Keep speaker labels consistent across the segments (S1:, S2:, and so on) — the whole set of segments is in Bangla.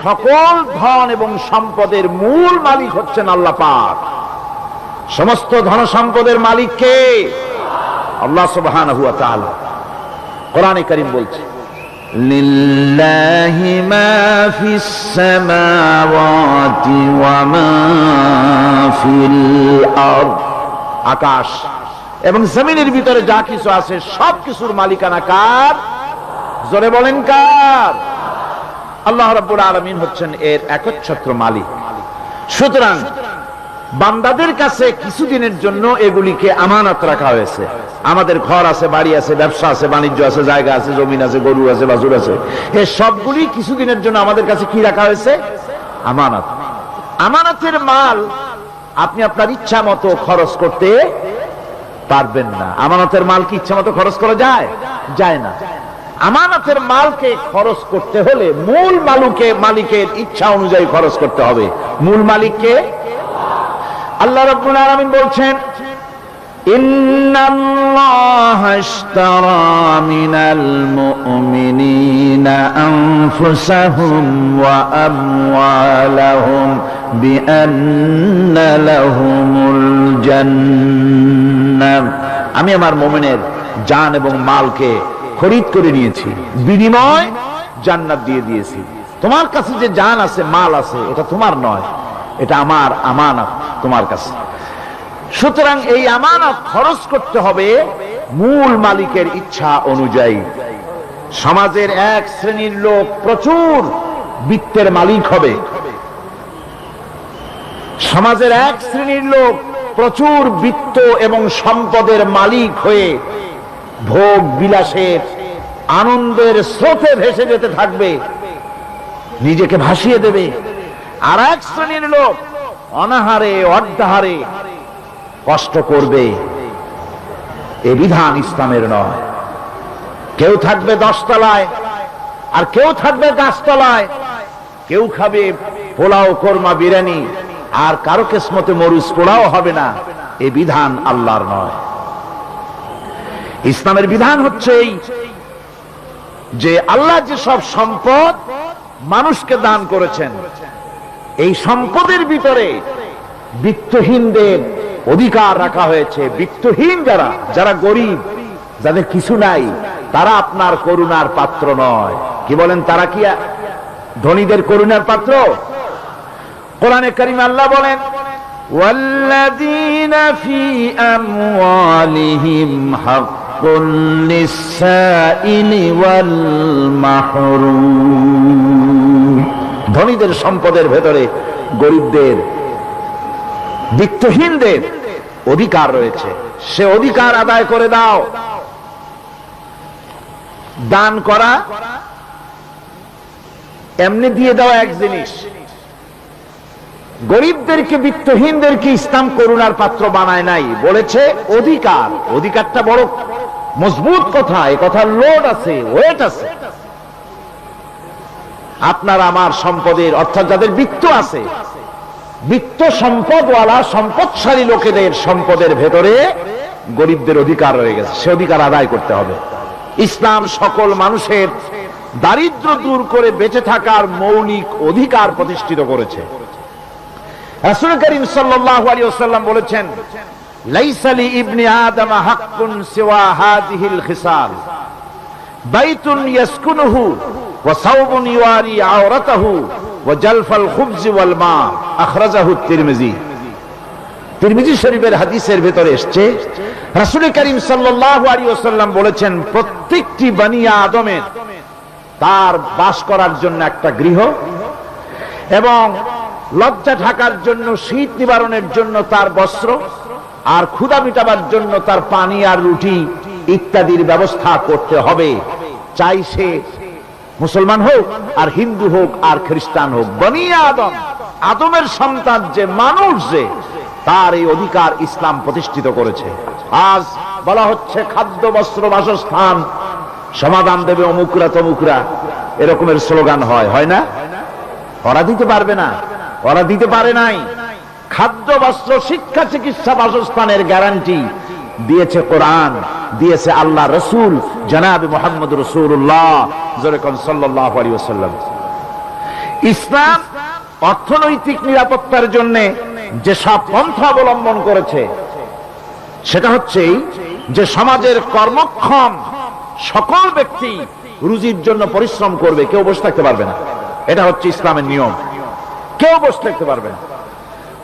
S1: সকল ধন এবং সম্পদের মূল মালিক হচ্ছেন আল্লাহ পাক সমস্ত ধন সম্পদের মালিক কে আল্লাহ সুবহানাহু ওয়া তাআলা কোরআনে কারীম বলছে
S2: لله ما في السماوات وما في الأرض
S1: আকাশ এবং জমিনের ভিতরে যা কিছু আছে সব কিছুর মালিকানা কার জোরে বলেন কার আল্লাহ রাব্বুল আলামিন হচ্ছেন এর একচ্ছত্র মালিক। সুতরাং বান্দাদের কাছে কিছুদিনের জন্য এগুলিকে আমানত রাখা হয়েছে। আমাদের ঘর আছে, বাড়ি আছে, ব্যবসা আছে, বাণিজ্য আছে, জায়গা আছে, জমিন আছে, গরু আছে বাজুর আছে। এই সবগুলি কিছুদিনের জন্য আমাদের কাছে কি রাখা হয়েছে? আমানত। আমানতের মাল আপনি আপনার ইচ্ছা মতো খরচ করতে পারবেন না। আমানতের মাল কি ইচ্ছা মতো খরচ করা যায়? যায় না। আমানতের মালকে খরচ করতে হলে মূল মালুকে মালিকের ইচ্ছা অনুযায়ী খরচ করতে হবে মূল মালিককে আল্লাহ রাব্বুল আলামিন বলছেন
S2: إن الله اشترى من المؤمنين أنفسهم وأموالهم بأن لهم الجنة
S1: আমি আমার মোমেনের জান এবং মালকে খরিদ করে নিয়েছি। বিনিময় জান্নাত দিয়ে দিয়েছি। তোমার কাছে যে জান আছে, মাল আছে, এটা তোমার নয়। এটা আমার আমানত তোমার কাছে। সুতরাং এই আমানত খরচ করতে হবে মূল মালিকের ইচ্ছা অনুযায়ী। সমাজের এক শ্রেণির লোক প্রচুর বৃত্তের মালিক হবে। সমাজের এক শ্রেণির লোক প্রচুর বৃত্ত এবং সম্পদের মালিক হয়ে ভোগ বিলাসের আনন্দের স্রোতে ভেসে যেতে থাকবে। নিজেকে ভাসিয়ে দেবে। আর এক শ্রেণির লোক অনাহারে, অর্ধাহারে কষ্ট করবে। এ বিধান ইসলামের নয়। কেউ থাকবে দশতলায়, আর কেউ থাকবে গাছতলায়। কেউ খাবে পোলাও, কোরমা, বিরিয়ানি, আর কারও কেসমতে মরুচ পোড়াও হবে না। এ বিধান আল্লাহর নয়। ইসলামের বিধান হচ্ছে এই যে আল্লাহ যে সব সম্পদ মানুষকে দান করেছেন এই সম্পদের ভিতরে বিত্তহীনদের অধিকার রাখা হয়েছে বিত্তহীন যারা যারা গরিব যাদের কিছু নাই তারা আপনার করুণার পাত্র নয় কি বলেন তারা কি ধনীদের করুণার পাত্র কোরআনে করিম আল্লাহ বলেন
S2: والذين في أموالهم حق হাক্কুন লিসাইলি ওয়াল
S1: ধনীদের সম্পদের ভেতরে গরিবদের, বিত্তহীনদের অধিকার রয়েছে। সে অধিকার আদায় করে দাও। দান করা এমনি দিয়ে দাও এক জিনিস। গরিবদেরকে, বিত্তহীনদেরকে ইসলাম করুণার পাত্র বানায় নাই। বলেছে অধিকার। অধিকারটা বড় মজবুত কথা, এ কথার লোড আছে ওয়েট আছে। আপনার আমার সম্পদের, অর্থাৎ যাদের বৃত্ত আছে, বৃত্ত সম্পদওয়ালা, সম্পদশালী লোকেদের সম্পদের ভেতরে গরিবদের অধিকার রয়ে গেছে, সে অধিকার আদায় করতে হবে। ইসলাম সকল মানুষের দারিদ্র দূর করে বেঁচে থাকার মৌলিক অধিকার প্রতিষ্ঠিত করেছে। রাসূল করিম আলাইহি ওয়াসাল্লাম বলেছেন লাইসালি ইবনি আদম হাক্কুন সিওয়া হাযিহিল খিসাল। বাইতুন ইয়াসকুনুহু ওয়া ইওয়ারি আওরাতাহু ওয়া জালফাল ওয়াল মা, আখরাজাহু তিরমিজি। তিরমিজি শরীফের হাদিসের ভিতরে এসেছে, রাসূল করিম ওয়াসাল্লাম বলেছেন, প্রত্যেকটি বনি আদমের তার বাস করার জন্য একটা গৃহ এবং লজ্জা ঢাকার জন্য, শীত নিবারণের জন্য তার বস্ত্র। আর ক্ষুদা মিটাবার জন্য তার পানি আর রুটি ইত্যাদির ব্যবস্থা করতে হবে। চাই সে মুসলমান হোক, আর হিন্দু হোক, আর খ্রিস্টান হোক। বনিয়া আদম, আদমের সন্তান যে মানুষ যে, তার এই অধিকার ইসলাম প্রতিষ্ঠিত করেছে। আজ বলা হচ্ছে খাদ্য, বস্ত্র, বাসস্থান সমাধান দেবে অমুকরা তমুকরা। এরকমের স্লোগান হয় হয় না? ওরা দিতে পারবে না। ওরা দিতে পারে নাই। খাদ্য, বস্ত্র, শিক্ষা, চিকিৎসা, বাসস্থানের গ্যারান্টি দিয়েছে কোরআন, দিয়েছে আল্লাহ রসুল, জনাব মোহাম্মদ রসুল্লাহ যেরকম সাল্লাহ আলী ইসলাম অর্থনৈতিক নিরাপত্তার জন্য যে সব পন্থা অবলম্বন করেছে, সেটা হচ্ছে যে সমাজের কর্মক্ষম সকল ব্যক্তি রুজির জন্য পরিশ্রম করবে, কেউ বসে থাকতে পারবে না। এটা হচ্ছে ইসলামের নিয়ম। কেউ বসে থাকতে পারবে না।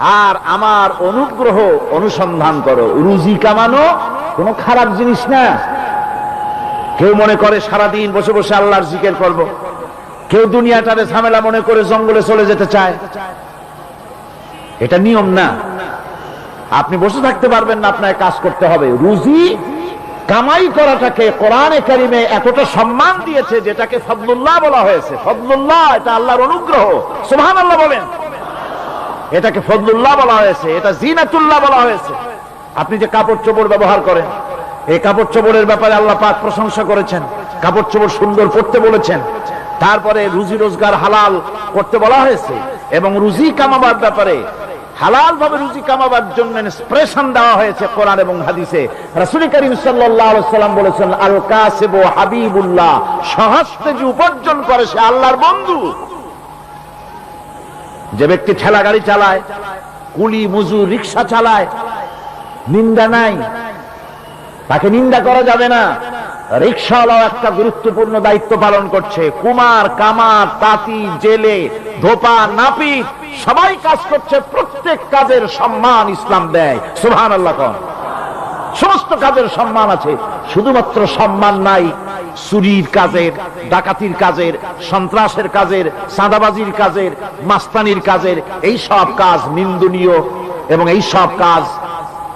S1: আর আমার অনুগ্রহ অনুসন্ধান করো। রুজি কামানো কোনো খারাপ জিনিস না। কেউ মনে করে সারাদিন বসে বসে আল্লাহর জিকের করব। কেউ দুনিয়াটারে ঝামেলা মনে করে জঙ্গলে চলে যেতে চায়। এটা নিয়ম না। আপনি বসে থাকতে পারবেন না আপনার কাজ করতে হবে। রুজি কামাই করাটাকে কোরআনে কারিমে এতটা সম্মান দিয়েছে, যেটাকে ফদলুল্লাহ বলা হয়েছে। ফদলুল্লাহ এটা আল্লাহর অনুগ্রহ। সুবহান আল্লাহ বলেন। এটাকে ফদলুল্লাহ বলা হয়েছে, এটা জিনাতুল্লাহ বলা হয়েছে। আপনি যে কাপড় চোপড় ব্যবহার করেন, এই কাপড় চোপড়ের ব্যাপারে আল্লাহ পাক প্রশংসা করেছেন, কাপড় চোপড় সুন্দর পড়তে বলেছেন। তারপরে রুজি রোজগার হালাল করতে বলা হয়েছে এবং রুজি কামাবার ব্যাপারে হালাল ভাবে রুজি কামাবার জন্য ইন্সপিরেশন দেওয়া হয়েছে কোরআন এবং হাদিসে। রাসূল করিম সাল্লাম বলেছেন আল কাসিব হাবিবুল্লাহ সহস্তে যে উপার্জন করে সে আল্লাহর বন্ধু। যে ব্যক্তি ঠেলা গাড়ি চালায়, কুলি, মজুর, রিক্সা চালায়, নিন্দা নাই। তাকে নিন্দা করা যাবে না। রিক্সাওয়ালাও একটা গুরুত্বপূর্ণ দায়িত্ব পালন করছে। কুমার, কামার, তাঁতি, জেলে, ধোপা, নাপিত, সবাই কাজ করছে, প্রত্যেক কাজের সম্মান ইসলাম দেয়। সুহান আল্লাহ সমস্ত কাজের সম্মান আছে। শুধুমাত্র সম্মান নাই চুরির কাজের, ডাকাতির কাজের, সন্ত্রাসের কাজের সাদাবাজির কাজের, মাস্তানির কাজের, এই সব কাজ নিন্দনীয় এবং এই সব কাজ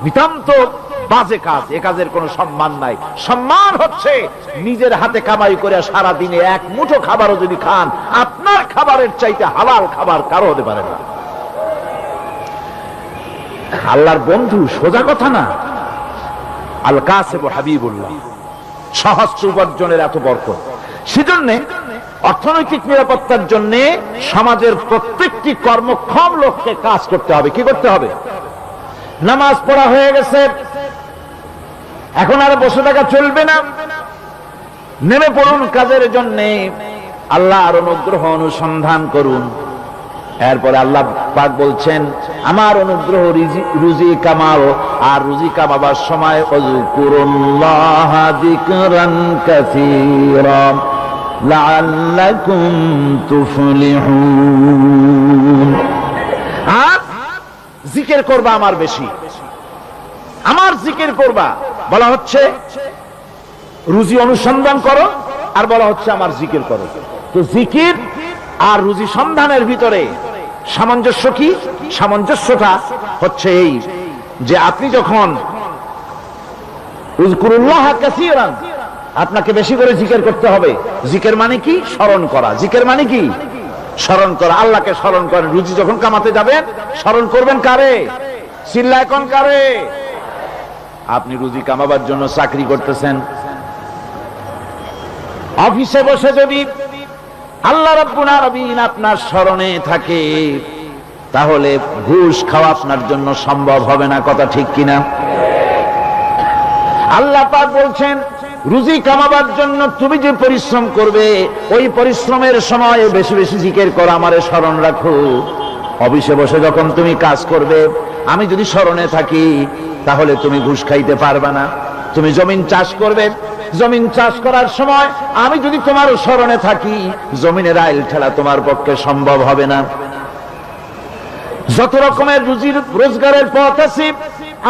S1: নিতান্ত বাজে কাজ। এ কাজের কোনো সম্মান নাই। সম্মান হচ্ছে নিজের হাতে কামাই করে সারা দিনে এক মুঠো খাবারও যদি খান, আপনার খাবারের চাইতে হালাল খাবার কারও হতে পারে না। আল্লাহর বন্ধু সোজা কথা না। আল কাসেব হাবিবুল্লাহ। সহস্র উপার্জনের এত বরকত। সেজন্য অর্থনৈতিক নিরাপত্তার জন্য সমাজের প্রত্যেকটি কর্মক্ষম লোককে কাজ করতে হবে। কি করতে হবে? নামাজ পড়া হয়ে গেছে। এখন আর বসে থাকা চলবে না। নেমে পড়ুন কাজের জন্য। আল্লাহ আর অনুগ্রহ অনুসন্ধান করুন। এরপরে আল্লাহ পাক বলছেন আমার অনুগ্রহ রুজি কামাও, আর রুজি কামাবার সময় করবা আমার বেশি। আমার জিকির করবা। বলা হচ্ছে, রুজি অনুসন্ধান করো, আর বলা হচ্ছে আমার জিকির করো। তো জিকির আর রুজি সন্ধানের ভিতরে সামঞ্জস্য কি? সামঞ্জস্যটা হচ্ছে এই যে আপনি যখন আপনাকে বেশি করে জিকির করতে হবে। জিকের মানে কি? স্মরণ করা। জিকের মানে কি? স্মরণ করা। আল্লাহকে স্মরণ করেন। রুজি যখন কামাতে যাবেন, স্মরণ করবেন কারে? চিল্লায় কোন কারে? আপনি রুজি কামাবার জন্য চাকরি করতেছেন। অফিসে বসে যদি আল্লাহ রাব্বুল আলামিন আপনার স্মরণে থাকে। তাহলে ঘুষ খাওয়া আপনার জন্য সম্ভব হবে না, কথা ঠিক কিনা? আল্লাহ পাক বলছেন, রুজি কামাবার জন্য তুমি যে পরিশ্রম করবে, ওই পরিশ্রমের সময় বেশি বেশি জিকের করো, আমারে স্মরণ রাখো। অফিসে বসে যখন তুমি কাজ করবে, আমি যদি স্মরণে থাকি, তাহলে তুমি ঘুষ খাইতে পারবে না। তুমি জমিন চাষ করবে জমিন চাষ করার সময় আমি যদি তোমার স্মরণে থাকি, জমিনের আইল ঠেলা তোমার পক্ষে সম্ভব হবে না। যত রকমের রুজির রোজগারের পথ আছে,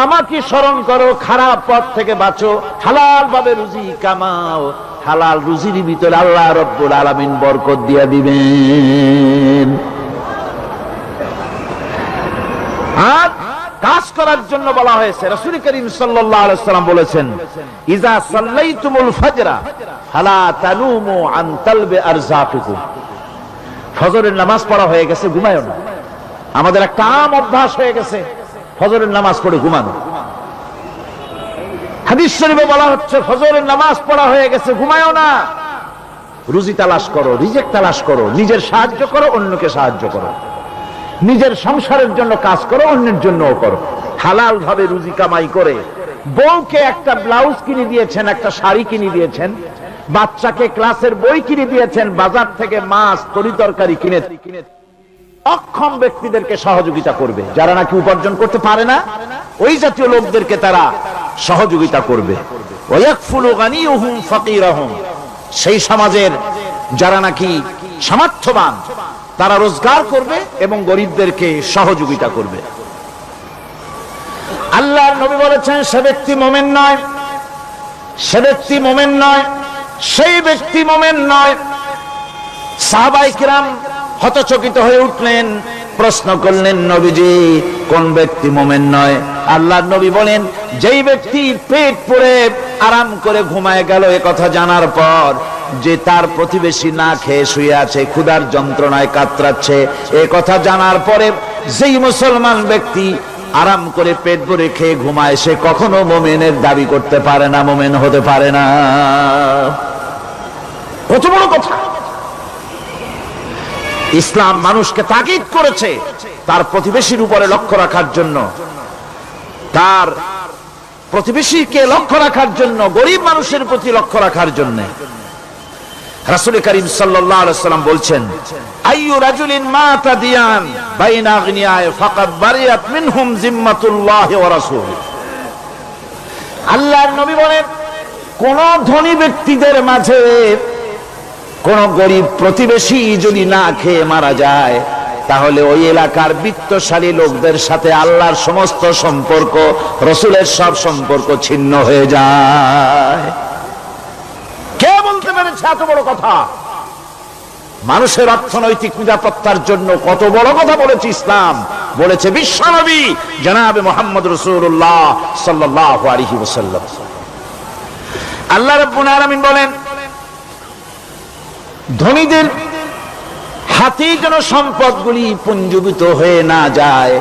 S1: আমাকে স্মরণ করো, খারাপ পথ থেকে বাঁচো হালাল ভাবে রুজি কামাও, হালাল রুজির ভিতরে আল্লাহ রব্বুল আলামিন বরকত দিয়া দিবেন আর কাজ করার জন্য বলা হয়েছে। রাসূল করিম সাল্লাম বলেছেন ইজা সাল্লাইতুমুল ফাজরা, ফালা তানুমু আন তালবি আরজাকিকুম ফজরের নামাজ পড়া হয়ে গেছে, ঘুমায়ও না। আমাদের একটা আম অভ্যাস হয়ে গেছে, ফজরের নামাজ পড়ে ঘুমানো। হাদিস শরীফে বলা হচ্ছে, ফজরের নামাজ পড়া হয়ে গেছে, ঘুমায়ও না। রুজি তালাশ করো রিজেক তালাশ করো, নিজের সাহায্য করো, অন্যকে সাহায্য করো। নিজের সংসারের জন্য কাজ করো, অন্যের জন্যও করো। হালাল ভাবে রুজি কামাই করে। বউকে একটা ব্লাউজ কিনে দিয়েছেন, একটা শাড়ি কিনে দিয়েছেন। বাচ্চাকে ক্লাসের বই কিনে দিয়েছেন, বাজার থেকে মাছ, তরি তরকারি কিনে অক্ষম ব্যক্তিদেরকে সহযোগিতা করবে। যারা নাকি উপার্জন করতে পারে না, ওই জাতীয় লোকদেরকে তারা সহযোগিতা করবে। সেই সমাজের যারা নাকি সামর্থ্যবান, তারা রোজগার করবে এবং গরিবদেরকে সহযোগিতা করবে। নবী বলেছেন, সে ব্যক্তি মোমেন নয়। সে ব্যক্তি মোমেন নয়। সেই ব্যক্তি মোমেন নয়। সাহাবাই কিরাম হতচকিত হয়ে উঠলেন, প্রশ্ন করলেন, নবীজি, কোন ব্যক্তি মোমেন নয়? আল্লাহর নবী বলেন, যেই ব্যক্তি পেট পরে আরাম করে ঘুমায় গেল এ কথা জানার পর, যে তার প্রতিবেশী না খেয়ে শুয়ে আছে, ক্ষুধার যন্ত্রণায় কাতরাচ্ছে, এ কথা জানার পরে যেই মুসলমান ব্যক্তি আরাম করে পেট ভরে খেয়ে ঘুমায়, সে কখনো মোমেনের দাবি করতে পারে না, মোমেন হতে পারে না। কত বড় কথা। ইসলাম মানুষকে তাগিদ করেছে তার প্রতিবেশীর উপরে লক্ষ্য রাখার জন্য। তার প্রতিবেশীকে লক্ষ্য রাখার জন্য, গরিব মানুষের প্রতি লক্ষ্য রাখার জন্য। রাসূল করিম সাল্লাম বলছেন আল্লাহর নবী বলেন, কোন ধনী ব্যক্তিদের মাঝে কোন গরিব প্রতিবেশী যদি না খেয়ে মারা যায়, তাহলে ওই এলাকার বিত্তশালী লোকদের সাথে আল্লাহর সমস্ত সম্পর্ক, রসুলের সব সম্পর্ক ছিন্ন হয়ে যায়। পেরেছে এত বড় কথা। মানুষের অর্থনৈতিক নিরাপত্তার জন্য কত বড় কথা বলেছে ইসলাম। বলেছে বিশ্বনবী জনাবে মোহাম্মদ রসুল্লাহ সাল্লাহ আলহি ওসাল্লাম আল্লাহ রব্বুল আলামিন বলেন, ধনীদের হাতে যেন সম্পদগুলি পুঞ্জীভূত হয়ে না যায়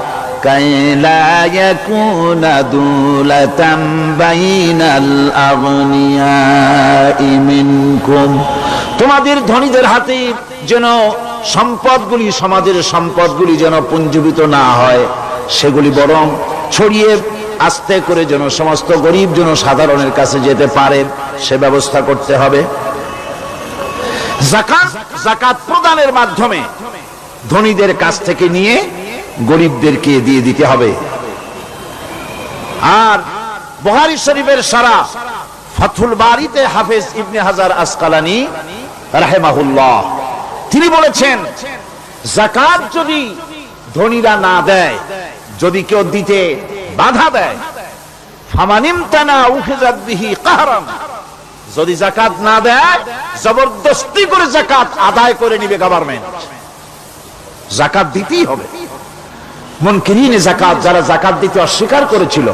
S1: কাইলা ইয়াকুনা দুলাতাম বাইনাল আগনিয়াই মিনকুম তোমাদের ধনীদের হাতে যেন সম্পদগুলি, সমাজের সম্পদগুলি যেন পুঞ্জীভূত না হয়, সেগুলি বরং ছড়িয়ে আস্তে করে যেন সমস্ত গরিব যেন সাধারণের কাছে যেতে পারে, সে ব্যবস্থা করতে হবে। জাকাত জাকাত প্রদানের মাধ্যমে ধনীদের কাছ থেকে নিয়ে গরিবদেরকে দিয়ে দিতে হবে। আর বহারি শরীফের সারা ফাথুল বাড়িতে হাফেজ ইবনে হাজার আসকালানি রাহেমাহুল্লাহ। তিনি বলেছেন জাকাত যদি ধনীরা না দেয়, যদি কেউ দিতে বাধা দেয় যদি জাকাত না দেয়, জবরদস্তি করে জাকাত আদায় করে নিবে গভর্নমেন্ট জাকাত দিতেই হবে। মুনকিরিনে জাকাত যারা জাকাত দিতে অস্বীকার করেছিল।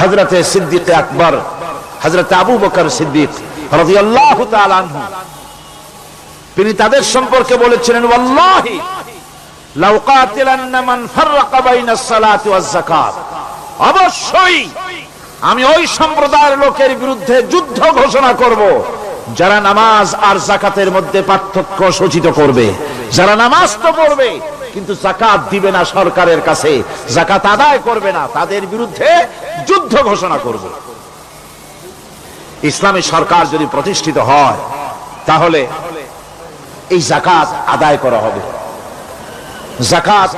S1: হযরতে সিদ্দিক আকবর, হযরতে আবু বকর সিদ্দিক তিনি তাদের সম্পর্কে বলেছিলেন অবশ্যই আমি ওই সম্প্রদায়ের লোকের বিরুদ্ধে যুদ্ধ ঘোষণা করব, যারা নামাজ আর জাকাতের মধ্যে পার্থক্য সূচিত করবে। যারা নামাজ তো পড়বে কিন্তু জাকাত দিবে না সরকারের কাছে। জাকাত আদায় করবে না, তাদের বিরুদ্ধে যুদ্ধ ঘোষণা করব। ইসলামী সরকার যদি প্রতিষ্ঠিত হয়, তাহলে এই জাকাত আদায় করা হবে। জাকাত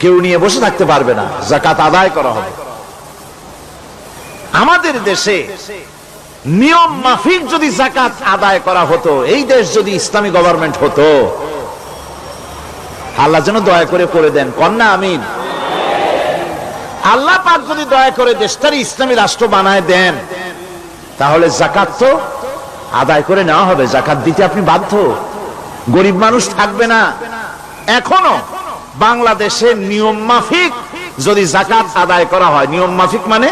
S1: কেউ নিয়ে বসে থাকতে পারবে না জাকাত আদায় করা হবে। আমাদের দেশে নিয়ম মাফিক যদি জাকাত আদায় করা হতো, এই দেশ যদি ইসলামী গভর্নমেন্ট হতো আল্লাহ যেন দয়া করে করে দেন। কন্যা, আমিন। আল্লাহ পাক যদি দয়া করে দেশটার ইসলামী রাষ্ট্র বানায় দেন, তাহলে জাকাত তো আদায় করে নেওয়া হবে। জাকাত দিতে আপনি বাধ্য। গরিব মানুষ থাকবে না। এখনও বাংলাদেশের নিয়ম মাফিক যদি জাকাত আদায় করা হয়, নিয়ম মাফিক মানে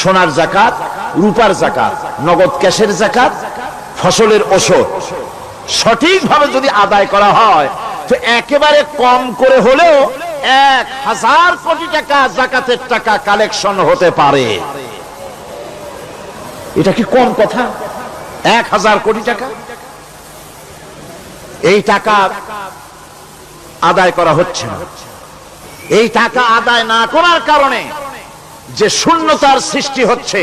S1: সোনার জাকাত, রূপার জাকাত, নগদ ক্যাশের জাকাত, ফসলের ওষুধ। সঠিকভাবে যদি আদায় করা হয় তো একেবারে কম করে হলেও এক হাজার কোটি টাকা জাকাতের টাকা কালেকশন হতে পারে। এটা কি কম কথা? এক হাজার কোটি টাকা? এই টাকা আদায় করা হচ্ছে না। এই টাকা আদায় না করার কারণে যে শূন্যতার সৃষ্টি হচ্ছে,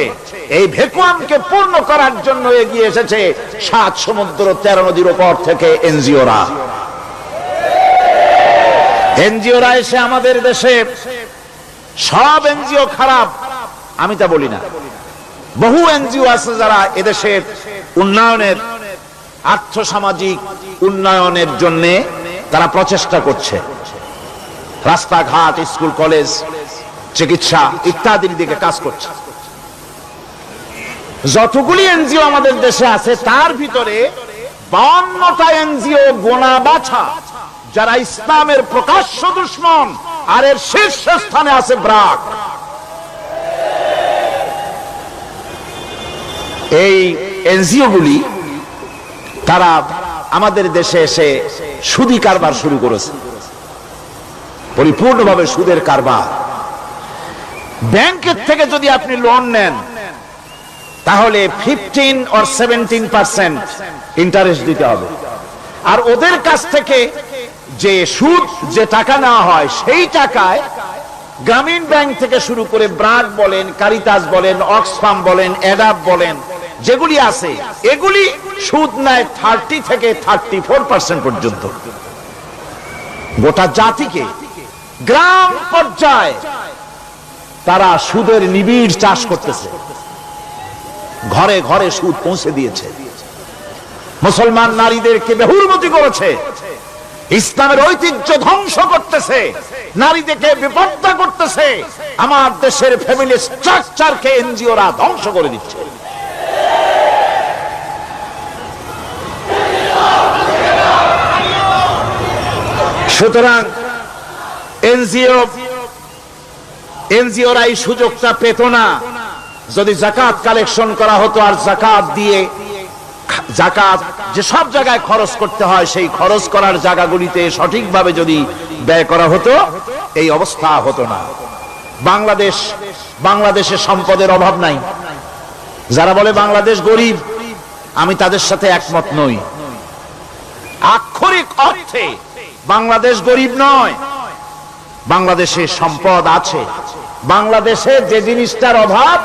S1: এই ভেকুয়ামকে পূর্ণ করার জন্য এগিয়ে এসেছে সাত সমুদ্র তেরো নদীর উপর থেকে এনজিওরা। এনজিওরা এসে আমাদের দেশে সব এনজিও খারাপ। আমি তা বলি না। বহু এনজিও আছে যারা এদেশের উন্নয়নের, আর্থসামাজিক উন্নয়নের জন্য তারা প্রচেষ্টা করছে। রাস্তাঘাট, স্কুল, কলেজ, চিকিৎসা ইত্যাদির দিকে কাজ করছে। যতগুলি এনজিও আমাদের দেশে আছে, তার ভিতরে বাউন্নটা এনজিও গোনা বাছা। যারা ইসলামের প্রকাশ্য দুশ্মন, আর এর শীর্ষ স্থানে আছে ব্রাক। এই এনজিও গুলি তারা আমাদের দেশে এসে সুদি কারবার শুরু করেছে। পরিপূর্ণভাবে সুদের কারবার। ব্যাংকের থেকে যদি আপনি লোন নেন, তাহলে fifteen or seventeen percent interest দিতে হবে। আর ওদের কাছ থেকে যে সুদ, যে টাকা নেওয়া হয়, সেই টাকায় গ্রামীণ ব্যাংক থেকে শুরু করে ব্রাড বলেন, কারিতাস বলেন, অক্সফাম বলেন অ্যাডাপ বলেন, যেগুলি আছে, এগুলি সুদ নেয় থার্টি থেকে থার্টি ফোর পার্সেন্ট পর্যন্ত। গোটা জাতিকে গ্রাম পর্যায়ে তারা সুদের নিবিড় চাষ করতেছে। ঘরে ঘরে সুদ পৌঁছে দিয়েছে। মুসলমান নারীদেরকে বেহুরমতি করেছে। ইসলামের ঐতিহ্য ধ্বংস করতেছে, নারীদেরকে বিপর্দা করতেছে, আমার দেশের ফ্যামিলি স্ট্রাকচারকে এনজিওরা ধ্বংস করে দিচ্ছে। সুতরাং এনজিও, এনজিওরা এই সুযোগটা পেত না। যদি জাকাত কালেকশন করা হতো আর জাকাত দিয়ে জাকাত, যে সব জায়গায় খরচ করতে হয়, সেই খরচ করার জায়গাগুলিতে সঠিকভাবে যদি ব্যয় করা হতো, এই অবস্থা হতো না। বাংলাদেশ বাংলাদেশে সম্পদের অভাব নাই। যারা বলে বাংলাদেশ গরিব, আমি তাদের সাথে একমত নই। আক্ষরিক অর্থে, বাংলাদেশ গরিব নয়, বাংলাদেশে সম্পদ আছে। বাংলাদেশে যে জিনিসটার অভাব,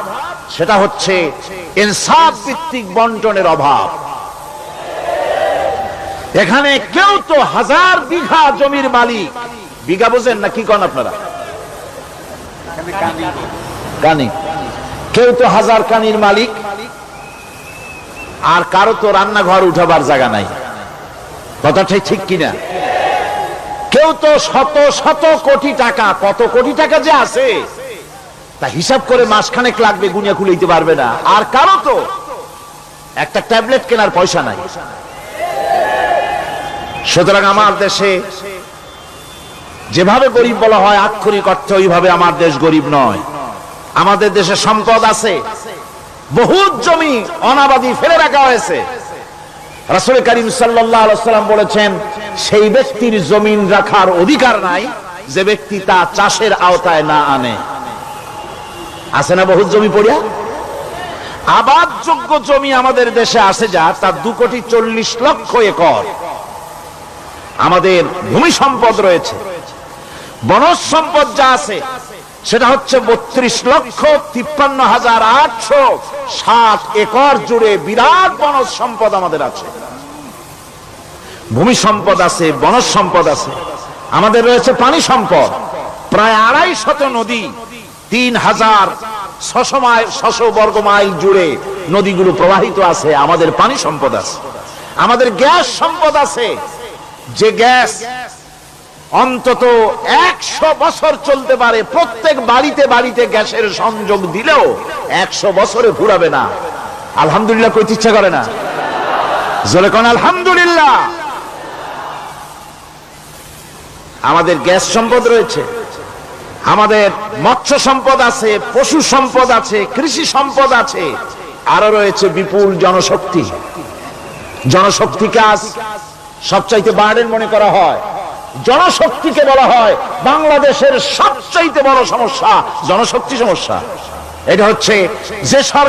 S1: সেটা হচ্ছে ইনসাফ ভিত্তিক বন্টনের অভাব। এখানে কেউ তো হাজার বিঘা জমির মালিক। বিঘা বোঝেন না কি কন আপনারা? কানি। কেউ তো হাজার কানির মালিক। আর কারও তো রান্নাঘর উঠাবার জায়গা নাই। কথাটাই ঠিক কিনা? কেউ তো শত শত কোটি টাকা, কত কোটি টাকা যে আছে, তা হিসাব করে মাসখানেক লাগবে গুনিয়া খুলেইতে পারবে না। আর কারও তো একটা ট্যাবলেট কেনার পয়সা নাই। সুতরাং আমার দেশে যেভাবে গরিব বলা হয় আক্ষরিক অর্থে ওইভাবে আমার দেশ গরিব নয়। আমাদের দেশে সম্পদ আছে, বহুত জমি অনাবাদি ফেলে রাখা হয়েছে। রাসুল করিম সাল্লাম বলেছেন, সেই ব্যক্তির জমিন রাখার অধিকার নাই যে ব্যক্তি তা চাষের আওতায় না আনে। আছে না বহুত জমি পড়িয়া? আবাদযোগ্য জমি আমাদের দেশে আসে যা তার দু কোটি চল্লিশ লক্ষ একর। আমাদের ভূমি সম্পদ রয়েছে। বনজ সম্পদ যা আছে, সেটা হচ্ছে বত্রিশ লক্ষ তিপ্পান্ন হাজার আটশো সাত একর জুড়ে বিরাট বনজ সম্পদ আমাদের আছে। ভূমি সম্পদ আছে, বনজ সম্পদ আছে। আমাদের রয়েছে পানি সম্পদ। প্রায় আড়াই শত নদী, তিন হাজার ছশো মাইল, ছশো বর্গ মাইল জুড়ে নদীগুলো প্রবাহিত আছে। আমাদের পানি সম্পদ আছে। আমাদের গ্যাস সম্পদ আছে। যে গ্যাস অন্তত একশো বছর চলতে পারে, প্রত্যেক বাড়িতে বাড়িতে গ্যাসের সংযোগ দিলেও একশো বছরে ফুরাবে না। আলহামদুলিল্লাহ কইতে ইচ্ছা করে না। জোরে আলহামদুলিল্লাহ। আমাদের গ্যাস সম্পদ রয়েছে, আমাদের মৎস্য সম্পদ আছে, পশু সম্পদ আছে, কৃষি সম্পদ আছে, আরও রয়েছে বিপুল জনশক্তি। জনশক্তি কাজ সবচাইতে বার্ডেন মনে করা হয়, জনশক্তিকে বলা হয় বাংলাদেশের সবচাইতে বড় সমস্যা, জনশক্তি সমস্যা। এটা হচ্ছে যে সরকার